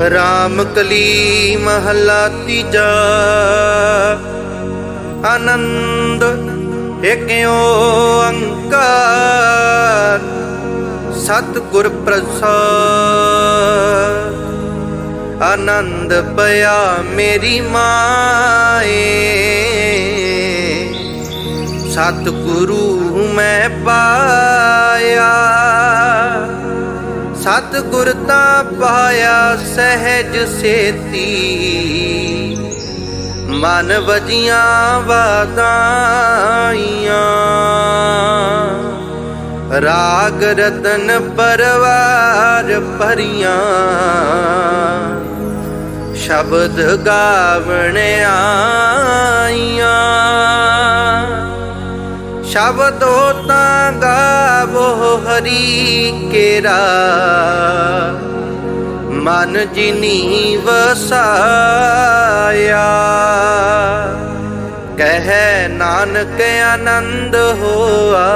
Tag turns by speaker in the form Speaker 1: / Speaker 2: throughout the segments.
Speaker 1: ਰਾਮ ਕਲੀ ਮਹਲਾ ਤੀਜਾ। ਆਨੰਦ ਇਕ ਓੰਕਾਰ ਸਤਿਗੁਰ ਪ੍ਰਸਾਦ। ਆਨੰਦ ਪਿਆ ਮੇਰੀ ਮਾਏ, ਸਤਿਗੁਰੂ ਮੈਂ ਪਾਇਆ। ਸਤਿਗੁਰ ਤਾਂ ਪਾਇਆ ਸਹਿਜ ਸੇਤੀ। ਮਨ ਵਜੀਆਂ ਵਾਦਾਈਆਂ ਰਾਗ ਰਤਨ ਪਰਵਾਰ ਭਰੀਆਂ। ਸ਼ਬਦ ਗਾਵਣ ਆਈਆਂ। ਸ਼ਬਦੋ ਤਾਂ ਗਾਵੋ ਹਰੀ ਕੇਰਾ। ਮਨ ਜਿਨੀ ਵਸਾਇਆ। ਕਹਿ ਨਾਨਕ ਆਨੰਦ ਹੋਆ।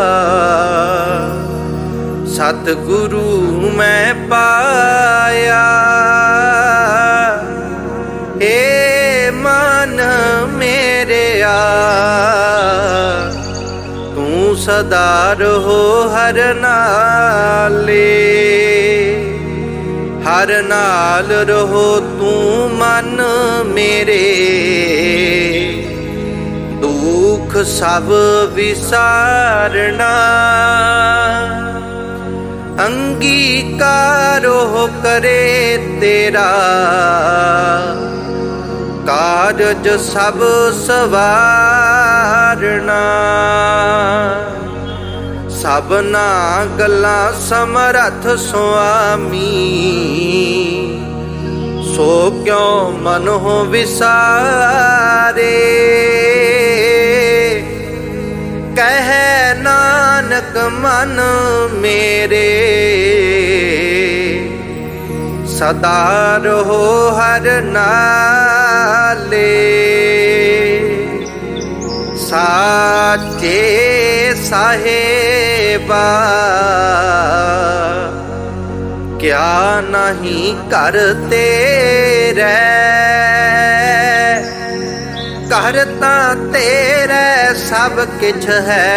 Speaker 1: ਸਤਿਗੁਰੂ ਮੈਂ ਪਾਇਆ। ਏ ਮਨ ਮੇਰਿਆ ਤੂੰ ਸਦਾ ਰਹੋ ਹਰ ਨਾਲੇ। ਹਰ ਨਾਲ ਰਹੋ ਤੂੰ ਮਨ ਮੇਰੇ। ਦੁੱਖ ਸਭ ਵਿਸਾਰਣਾ ਅੰਗੀਕਾਰੋ ਕਰੇ ਤੇਰਾ। ਕਾਰਜ ਸਭ ਸਵਾ ਸਵਾਰਣਾ ਸਭਨਾ ਗੱਲਾਂ ਸਮਰਥ ਸੁਆਮੀ। ਸੋ ਕਿਉ ਮਨੋ ਵਿਸਾਰੇ? ਕਹਿ ਨਾਨਕ ਮਨ ਮੇਰੇ। ਸਦਾ ਰਹੋ ਹਰ ਨਾਲੇ। ਸਾਚੇ ਸਾਹਿਬਾ, ਕਿਆ ਨਹੀਂ ਕਰ ਤੇਰੇ? ਕਰ ਤਾਂ ਤੇਰੇ ਸਭ ਕਿਛ ਹੈ।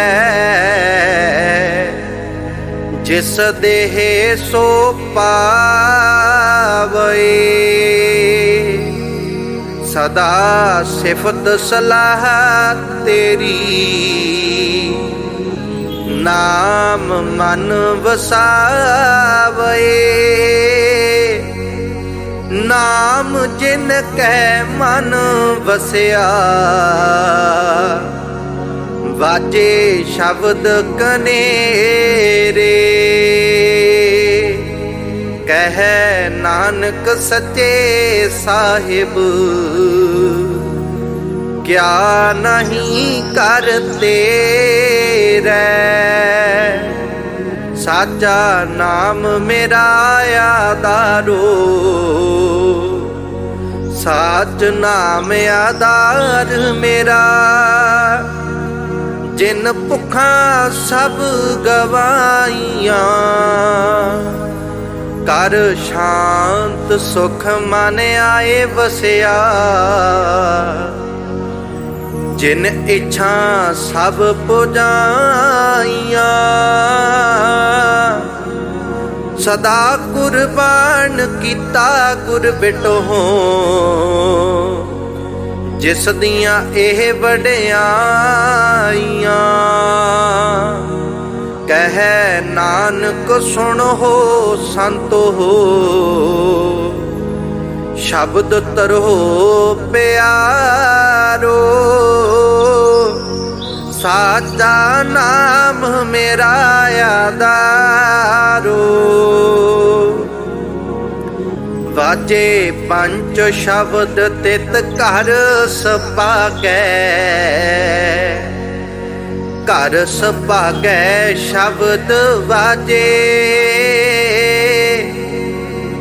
Speaker 1: ਜਿਸ ਦੇਹ ਸੋ ਪਾਵੇ ਸਦਾ ਸਿਫਤ ਸਲਾਹ ਤੇਰੀ। ਨਾਮ ਮਨ ਵਸਾਵੇ। ਨਾਮ ਜਿਨ ਕੈ ਮਨ ਵਸਿਆ। ਵਾਜੇ ਸ਼ਬਦ ਕਨੇਰੇ। ਕਹਿ ਨਾਨਕ ਸੱਚੇ ਸਾਹਿਬ, ਕਿਆ ਨਹੀਂ ਕਰ ਤੇਰੇ ਸਾਚਾ ਨਾਮ ਮੇਰਾ ਆਦਾਰੋ ਸਾਚ ਨਾਮ ਆਦਾਰ ਮੇਰਾ। ਜਿਨ ਭੁੱਖਾਂ ਸਭ ਗਵਾਈਆਂ ਕਰ ਸ਼ਾਂਤ ਸੁਖ ਮਨ ਆਏ ਵਸਿਆ। ਜਿਨ ਇੱਛਾ ਸਭ ਪੁਜਾਈਆਂ। ਸਦਾ ਕੁਰਬਾਨ ਕੀਤਾ ਗੁਰ ਬਿਟੋ। ਜਿਸ ਦੀਆਂ ਇਹ ਵਡਿਆਈਆਂ। ਕਹਿ ਨਾਨਕ ਸੁਣ ਸੁਣੋ ਸੰਤੋ ਸ਼ਬਦ ਤਰੋ ਪਿਆਰੋ। ਸਾਚਾ ਨਾਮ ਮੇਰਾ ਆਦਾਰੋ ਵਾਜੇ ਪੰਜ ਸ਼ਬਦ ਤਿਤ ਘਰ ਸਪਾਗੈ ਘਰ ਸਪਾਗੈ ਸ਼ਬਦ ਵਾਜੇ।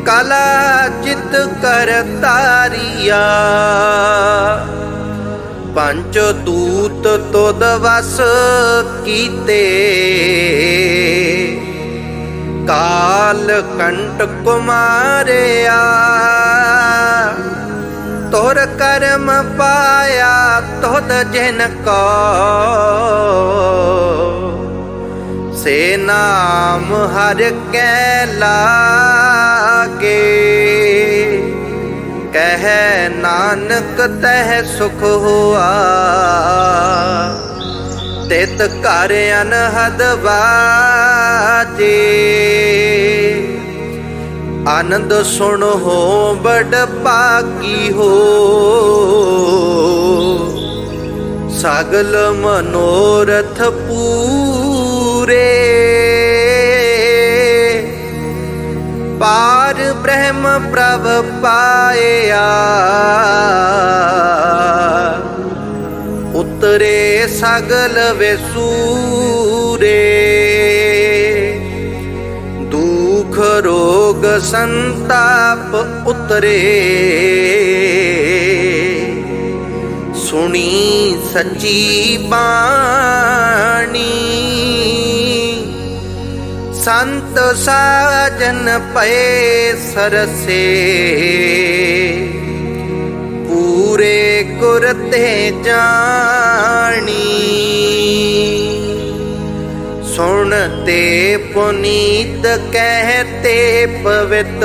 Speaker 1: ਕਲਾ ਚਿਤ ਕਰ ਤਾਰੀਆ। ਪੰਜ ਦੂਤ ਤੁਦ ਵਸ ਕੀਤੇ। ਕਾਲ ਕੰਟ ਕੁਮਾਰਿਆ। ਤੁਰ ਕਰਮ ਪਾਇਆ ਤੋਦ ਜਿਨ ਕੋ। ਨਾਮ ਹਰ ਕੈ ਲਾਗੇ। ਕਹਿ ਨਾਨਕ ਤਹਿ ਸੁਖ ਹੋਆ। ਤਿਤ ਘਰ ਅਨਹਦ ਬਾਜੇ ਆਨੰਦ ਸੁਣ ਹੋ ਬੜ ਪਾਗੀ ਹੋ। ਸਗਲ ਮਨੋਰਥ ਪੂ ਪ੍ਰਭ ਪਾਇਆ। ਉਤਰੇ ਸਗਲ ਵਿਸੂਰੇ। ਦੁਖ ਰੋਗ ਸੰਤਾਪ ਉਤਰੇ। ਸੁਣੀ ਸੱਚੀ ਬਾਣੀ। ਸੰਤ ਸਾਜਨ ਪਏ ਸਰਸੇ। ਪੂਰੇ ਗੁਰ ਤੇ ਜਾਣੀ ਸੁਣ ਤੇ ਪੁਨੀਤ ਕਹਤੇ ਪਵਿੱਤ।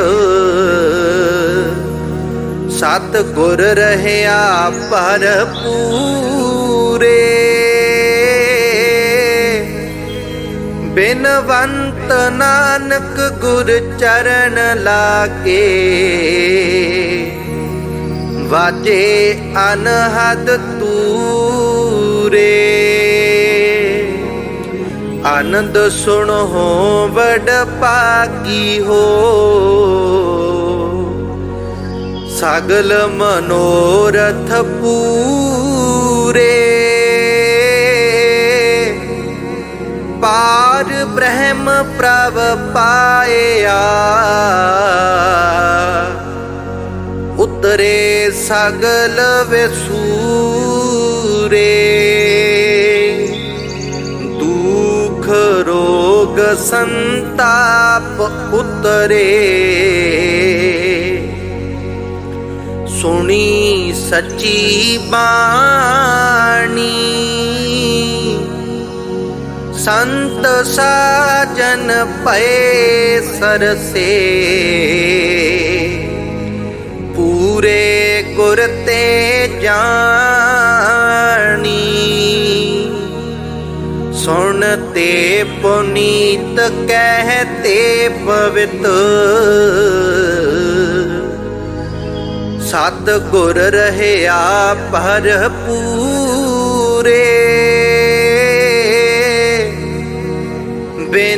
Speaker 1: ਸਤ ਗੁਰ ਰਹਿਆ ਪਰ ਪੂਰੇ ਬਿਨਵੰਤ ਨਾਨਕ ਗੁਰ ਚਰਨ ਲਾਗੇ। ਵਾਜੇ ਅਨਹਦ ਤੂਰੇ। ਆਨੰਦ ਸੁਣੋ ਵਡ ਪਾਗੀ ਹੋ। ਸਗਲ ਮਨੋਰਥ ਪੂਰੇ। ਪਾ रहम प्रव पाया। उतरे सगल वसूरे। दुख रोग संताप उतरे। उत्तरे सची बाणी। ਸੰਤ ਸਾਜਨ ਪਏ ਸਰਸੇ। ਪੂਰੇ ਗੁਰ ਤੇ ਜਾਣੀ। ਸੁਣ ਤੇ ਪੁਨੀਤ ਕਹਤੇ ਪਵਿੱਤ। ਸਤ ਗੁਰ ਰਹਿਆ ਭਰਪੂਰੇ।